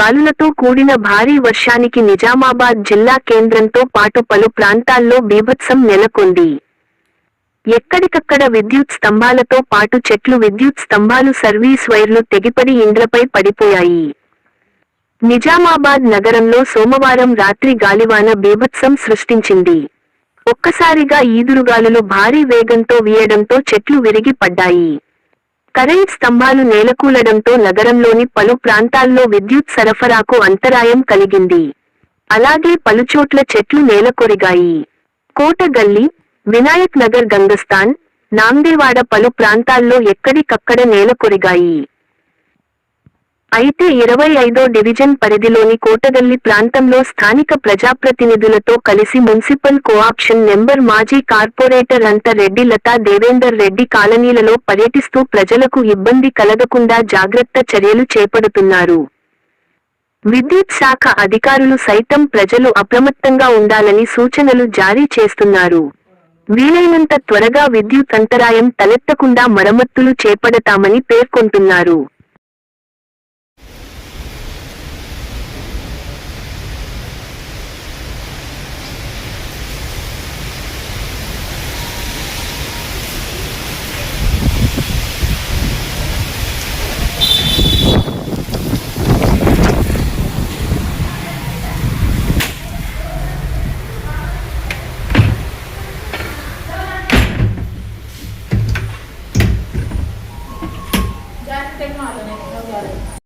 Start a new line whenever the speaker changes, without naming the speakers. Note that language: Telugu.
గాలులతో కూడిన భారీ వర్షానికి నిజామాబాద్ జిల్లా కేంద్రంతో పాటు పలు ప్రాంతాల్లో బీభత్సం నెలకొంది. ఎక్కడికక్కడ విద్యుత్ స్తంభాలతో పాటు చెట్లు విద్యుత్ స్తంభాలు సర్వీస్ వైర్లు తెగిపడి ఇండ్లపై పడిపోయాయి. నిజామాబాద్ నగరంలో సోమవారం రాత్రి గాలివాన బీభత్సం సృష్టించింది. ఒక్కసారిగా ఈదురుగాలులు భారీ వేగంతో వీయడంతో చెట్లు విరిగి పడ్డాయి కరెంట్ స్తంభాలు నేలకూలడంతో నగరంలోని పలు ప్రాంతాల్లో విద్యుత్ సరఫరాకు అంతరాయం కలిగింది. అలాగే పలుచోట్ల చెట్లు నేలకొరిగాయి. కోటగల్లి వినాయక్ నగర్ గంగస్థాన్ నాందేవాడ పలు ప్రాంతాల్లో ఎక్కడికక్కడ నేలకొరిగాయి. అయితే ఇరవై ఐదో డివిజన్ పరిధిలోని కోటగల్లి ప్రాంతంలో స్థానిక ప్రజాప్రతినిధులతో కలిసి మున్సిపల్ కోఆప్షన్ నెంబర్ మాజీ కార్పొరేటర్ అంత రెడ్డి లతా దేవేందర్ రెడ్డి కాలనీలలో పర్యటిస్తూ ప్రజలకు ఇబ్బంది కలగకుండా జాగ్రత్త చర్యలు చేపడుతున్నారు. విద్యుత్ శాఖ అధికారులు సైతం ప్రజలు అప్రమత్తంగా ఉండాలని సూచనలు జారీ చేస్తున్నారు. వీలైనంత త్వరగా విద్యుత్ అంతరాయం తలెత్తకుండా మరమ్మత్తులు చేపడతామని పేర్కొంటున్నారు. 大的那 then.